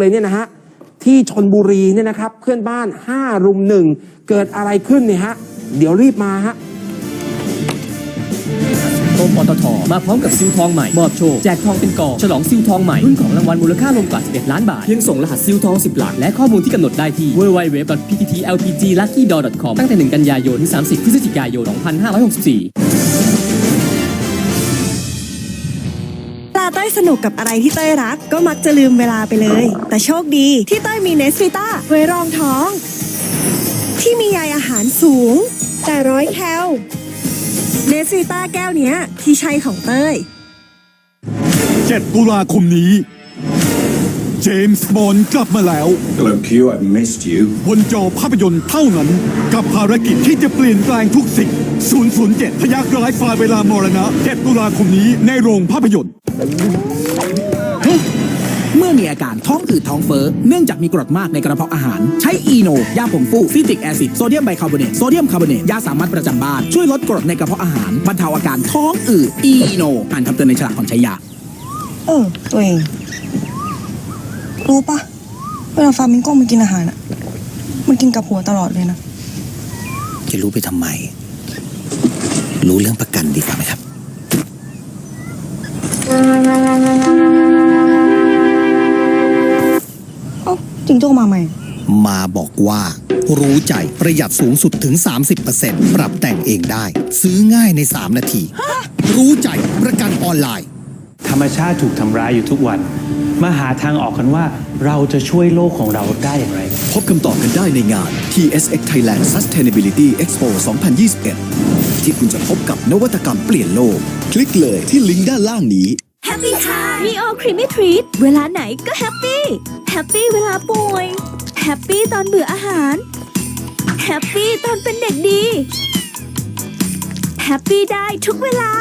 เลยเนี่ยนะฮะที่ชนบุรีเนี่ยนะครับ เพื่อนบ้าน 5 รุมหนึ่งเกิดอะไรขึ้นเนี่ยฮะ เดี๋ยวรีบมาฮะกรมปตทมาพร้อมกับซิลทองใหม่ มอบโชค แจกทองเป็นกองฉลองซิลทองใหม่ รุ่นของรางวัลมูลค่ารวมกว่า 11 ล้านบาท เพียงส่งรหัสซิลทอง 10 หลัก และข้อมูลที่กำหนดได้ที่ www.pttlpgluckydoor.com ตั้งแต่ 1 กันยายน ถึง 30 พฤศจิกายน 2564 เวลาเต้ยสนุกกับอะไรที่เต้ยรัก ก็มักจะลืมเวลาไปเลย แต่โชคดีที่เต้ยมีเนสฟิต้าไว้รองท้อง ที่มีใยอาหารสูง แต่ร้อยแคลเนสฟิต้าแก้วเนี้ยที่ใช่ของเต้ย 7 ตุลาคมนี้ เจมส์บอนด์กลับมาแล้ว Hello, Q. I've missed you. บนจอภาพยนตร์เท่านั้น กับภารกิจที่จะเปลี่ยนแปลงทุกสิ่ง 007 พยักร้ายฝ่าเวลามรณะ 7 ตุลาคมนี้ในโรงภาพยนตร์ เมื่อมีอาการท้องอืดท้องเฟ้อเนื่องจากมีกรดมากในกระเพาะอาหาร ใช้อีโน ยาผงฟูซิตริกแอซิดโซเดียมไบคาร์บอเนตโซเดียมคาร์บอเนตยาสามัญประจำบ้าน ช่วยลดกรดในกระเพาะอาหารบรรเทาอาการท้องอืดอีโนอ่านคำเตือนในฉลากก่อนใช้ยาเออตัวเองรู้ปะเวลาฟามิงโก้มันกินอาหารอะมันกินกับหัวตลอดเลยนะ จะรู้ไปทำไม รู้เรื่องประกันดีกว่าไหมครับ มาใหม่ มาบอกว่า รู้ใจประหยัดสูงสุดถึง 30%ปรับแต่งเองได้ ซื้อง่ายใน 3 นาที รู้ใจประกันออนไลน์ ธรรมชาติถูกทำร้ายอยู่ทุกวัน มาหาทางออกกันว่าเราจะช่วยโลกของเราได้อย่างไร พบคำตอบกันได้ในงาน TSX Thailand Sustainability Expo 2021 ที่คุณจะพบกับนวัตกรรมเปลี่ยนโลก คลิกเลยที่ลิงก์ด้านล่างนี้แฮปปี้ค่ะ มีโอครีมมี่ทรีตเวลาไหนก็แฮปปี้แฮปปี้เวลาป่วยแฮปปี้ตอนเบื่ออาหารแฮปปี้ตอนเป็นเด็กดีแฮปปี้ได้ทุกเวลา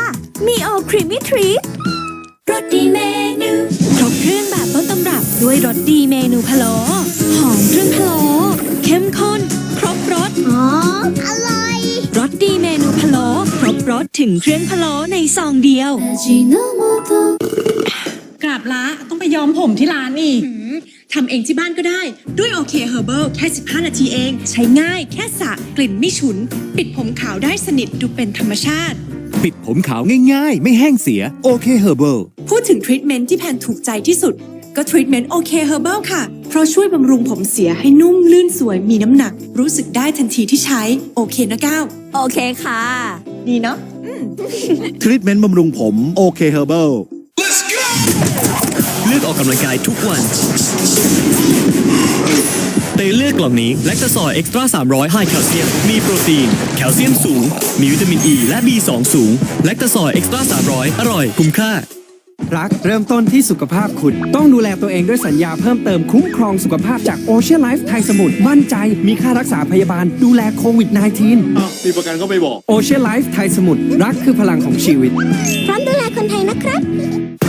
มีโอครีมมี่ทรีตรสดีเมนูครบเครื่องแบบต้นตำรับด้วยรสดีเมนูพะโล้หอมเครื่องพะโล้เข้มข้น ครบรสอ๋ออร่อยรสดีเมนูพะโล้ครบรสถึงเครื่องพะโล้ในซองเดียวกรา บละต้องไปย้อมผมที่ร้านอีกทำเองที่บ้านก็ได้ ด้วยโอเคเฮอร์เบิลแค่ 15 นาทีเอง ใช้ง่ายแค่สระกลิ่นไม่ฉุน ปิดผมขาวได้สนิทดูเป็นธรรมชาติ ปิดผมขาวง่ายๆ ไม่แห้งเสียโอเคเฮอร์เบิลพูดถึงทรีทเมนต์ที่แพนถูกใจที่สุด ก็ทรีทเมนต์โอเคเฮอร์เบิลค่ะ เพราะช่วยบำรุงผมเสียให้นุ่มลื่นสวยมีน้ำหนัก รู้สึกได้ทันทีที่ใช้โอเคนะก้าวโอเคค่ะ ดีเนาะทรีทเมนต์บำรุงผมโอเคเฮอร์เบิล เลือกออกกำลังกายทุกวัน เตเลือกกล่องนี้แลคตาซอยเอ็กซ์ตร้า300ไฮแคลเซียม มีโปรตีน แคลเซียมสูง มีวิตามินอ e ีและ B2 สูง แลคตาซอยเอ็กซ์ตร้า300 อร่อย คุ้มค่า รักเริ่มต้นที่สุขภาพคุณ ต้องดูแลตัวเองด้วยสัญญาเพิ่มเติมคุ้มครองสุขภาพจากโอเชียนไลฟ์ไทยสมุทรมั่นใจ มีค่ารักษาพยาบาลดูแลโควิด -19 มีประกันก็ไม่บอก โอเชียนไลฟ์ไทยสมุทรรักคือพลังของชีวิต พร้อมดูแลคนไทยนะครับ New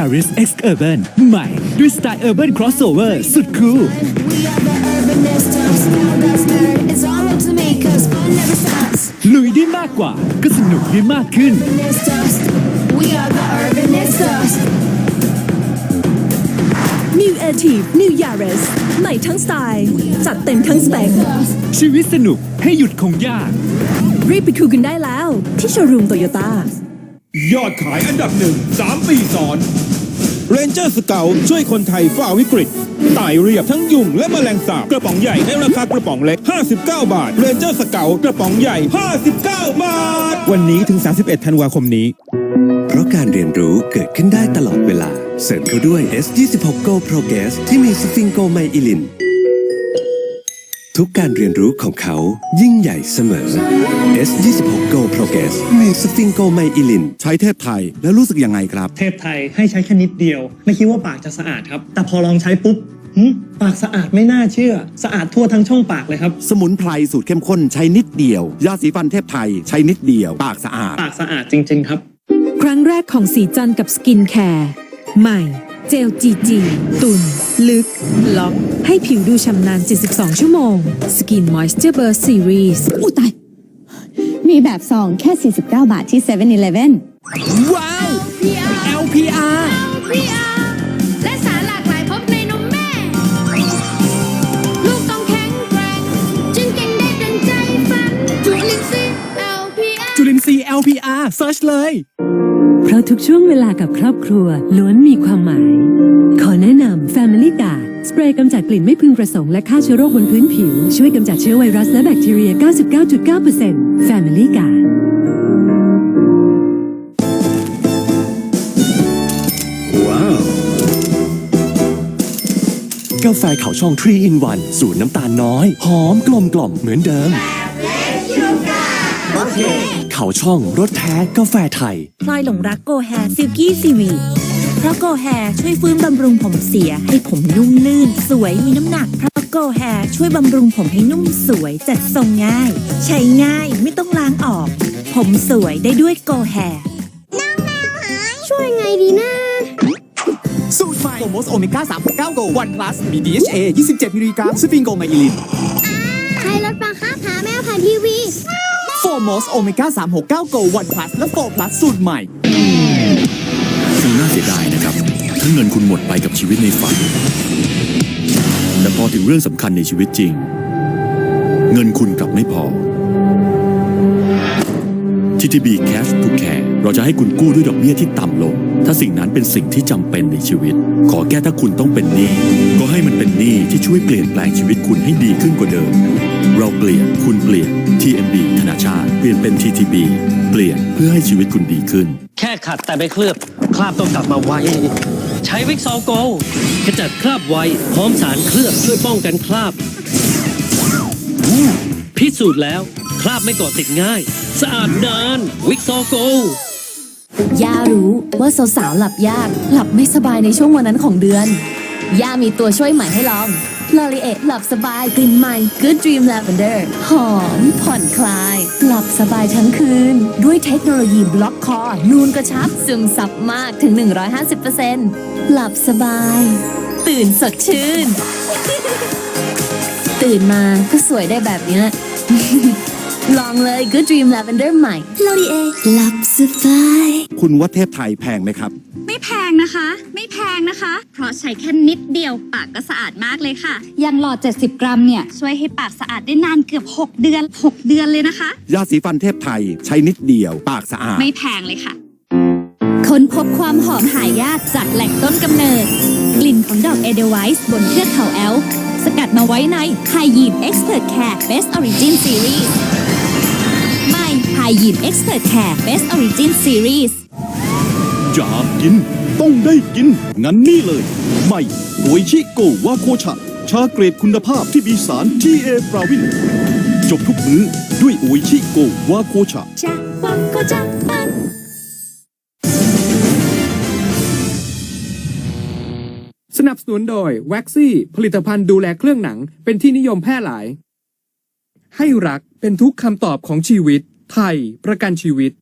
Yaris X Urban ใหม่ด้วยสไตล์ Urban Crossover สุดคูล ลุยได้มากกว่าก็สนุกได้มากขึ้น New a t i v e New Yaris ใหม่ทั้งสไตล์ จัดเต็มทั้งสเปค ชีวิตสนุกให้หยุดคงยาก รีบไปคุยกันได้แล้ว ที่โชว์รูมโตโยต้า ยอดขายอันดับหนึ่ง3ปีซ้อนเรนเจอร์สเกลช่วยคนไทยฝ่าวิกฤตไต่เรียบทั้งยุงและแมลงสาบกระป๋องใหญ่ในราคากระป๋องเล็ก 59 บาทเรนเจอร์สเกลกระป๋องใหญ่ 59 บาท วันนี้ถึง 31 ธันวาคมนี้ เพราะการเรียนรู้เกิดขึ้นได้ตลอดเวลา เสริมเข้าด้วย S26 Go Progress ที่มีสฟิงโกไมอิลิน ทุกการเรียนรู้ของเขายิ่งใหญ่เสมอ S26 Go Progress มีสฟิงโกไมอิลิน ใช้เทพไทยแล้วรู้สึกยังไงครับ เทพไทยให้ใช้แค่นิดเดียว ไม่คิดว่าปากจะสะอาดครับ แต่พอลองใช้ปุ๊บหึปากสะอาดไม่น่าเชื่อ สะอาดทั่วทั้งช่องปากเลยครับ สมุนไพรสูตรเข้มข้นใช้นิดเดียว ยาสีฟันเทพไทยใช้นิดเดียว ปากสะอาด ปากสะอาดจริง ๆ ครับ ครั้งแรกของสีจันกับสกินแคร์ใหม่ เจลจีจีตุน ลึก ล็อก ให้ผิวดูฉ่ำนาน72 ชั่วโมง Skin Moisture Burst Series อุ้ตาย มีแบบซองแค่ 49 บาทที่7 e เ e ่ e อว้าว LPR เซิร์ชเลย เพราะทุกช่วงเวลากับครอบครัวล้วนมีความหมาย ขอแนะนำ Family Guard สเปรย์กำจัดกลิ่นไม่พึงประสงค์และฆ่าเชื้อโรคบนพื้นผิว ช่วยกำจัดเชื้อไวรัสและแบคทีเรีย 99.9% Family Guard ว้าว กาแฟเขาช่อง3 in 1สูตรน้ำตาลน้อย หอมกลมกล่อมเหมือนเดิมเขาช่องรสแท้กาแฟไทย พลอยหลงรักโกแฮซิลกี้ซีวีเพราะโกแฮช่วยฟื้นบำรุงผมเสียให้ผมนุ่มลื่น สวยมีน้ำหนัก เพราะโกแฮช่วยบำรุงผมให้นุ่มสวยจัดทรงง่าย ใช้ง่ายไม่ต้องล้างออก ผมสวยได้ด้วยโกแฮช่วยไงดีนะสูตรใหม่โกโมสโอเมก้า369โกวันพลัสมี DHA 27มิลลิกรัมสฟิงโกไมอิลินใครรถบังคับหาแมวผ่านทีวี โฟมอสโอเมก้า369โกวันพลัสและโฟพลัสสูตรใหม่คงน่าเสียดายนะครับ ถ้าเงินคุณหมดไปกับชีวิตในฝัน แต่พอถึงเรื่องสำคัญในชีวิตจริง เงินคุณกลับไม่พอ TTB Cash to Care เราจะให้คุณกู้ด้วยดอกเบี้ยที่ต่ำลง ถ้าสิ่งนั้นเป็นสิ่งที่จำเป็นในชีวิต ขอแก้ถ้าคุณต้องเป็นหนี้ ก็ให้มันเป็นหนี้ที่ช่วยเปลี่ยนแปลงชีวิตคุณให้ดีขึ้นกว่าเดิม เราเปลี่ยน คุณเปลี่ยน TMB ธนาชาติ เปลี่ยนเป็น TTB เปลี่ยนเพื่อให้ชีวิตคุณดีขึ้น แค่ขัดแต่ไม่เคลือบ คราบต้องกลับมาไวใช้วิกซอลโกขจัดคราบไวพร้อมสารเคลือบช่วยป้องกันคราบ พิสูจน์แล้ว คราบไม่เกาะติดง่าย สะอาดนาน วิกซอลโก ย่ารู้ว่าสาวๆหลับยาก หลับไม่สบายในช่วงวันนั้นของเดือน ย่ามีตัวช่วยใหม่ให้ลอง l o r i e หลับสบายกลิ่นใหม่ Good Dream Lavender หอม ผ่อนคลาย หลับสบายทั้งคืน ด้วยเทคโนโลยีบล็อกคอ นูนกระชับซึมซับมากถึง 150%หลับสบาย ตื่นสดชื่น ตื่นมาก็สวยได้แบบนี้ ลองเลย Good Dream Lavender ใหม่ l o r i e หลับสบาย คุณว่าเทพไทยแพงไหมครับ ไม่แพงนะคะ ไม่แพงนะคะ เพราะใช้แค่นิดเดียวปากก็สะอาดมากเลยค่ะ ยังหลอด 70 กรัมเนี่ย ช่วยให้ปากสะอาดได้นานเกือบ 6 เดือน 6 เดือนเลยนะคะ ยาสีฟันเทพไทยใช้นิดเดียวปากสะอาด ไม่แพงเลยค่ะ ค้นพบความหอมหายากจากแหล่งต้นกำเนิด กลิ่นของดอกเอเดไวส์บนเทือกเขาแอลป์สกัดมาไว้ใน h y y e n Expert Care Best Origin Series ใหม่ h y y e n Expert Care Best Origin Series อยากกิน ต้องได้กิน งั้นนี่เลย ใหม่โออิชิโกวาโคชะ ชาเกรดคุณภาพที่มีสารทีเอปราวิน จบทุกมื้อด้วยโออิชิโกวาโคชะจะวังก็จะปังสนับสนุนโดย w a x ซี่ผลิตภัณฑ์ดูแลเครื่องหนังเป็นที่นิยมแพร่หลาย ให้รักเป็นทุกคำตอบของชีวิต ไทย ประกันชีวิต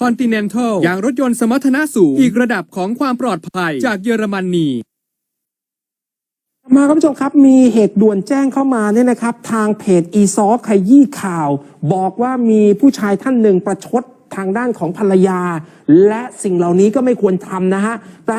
Continental อย่างรถยนต์สมรรถนะสูง อีกระดับของความปลอดภัยจากเยอรมนีมาครับผู้ชมครับมีเหตุด่วนแจ้งเข้ามาเนี่ยนะครับ ทางเพจอีซอขยี้ข่าว บอกว่ามีผู้ชายท่านหนึ่งประชดทางด้านของภรรยา และสิ่งเหล่านี้ก็ไม่ควรทำนะฮะ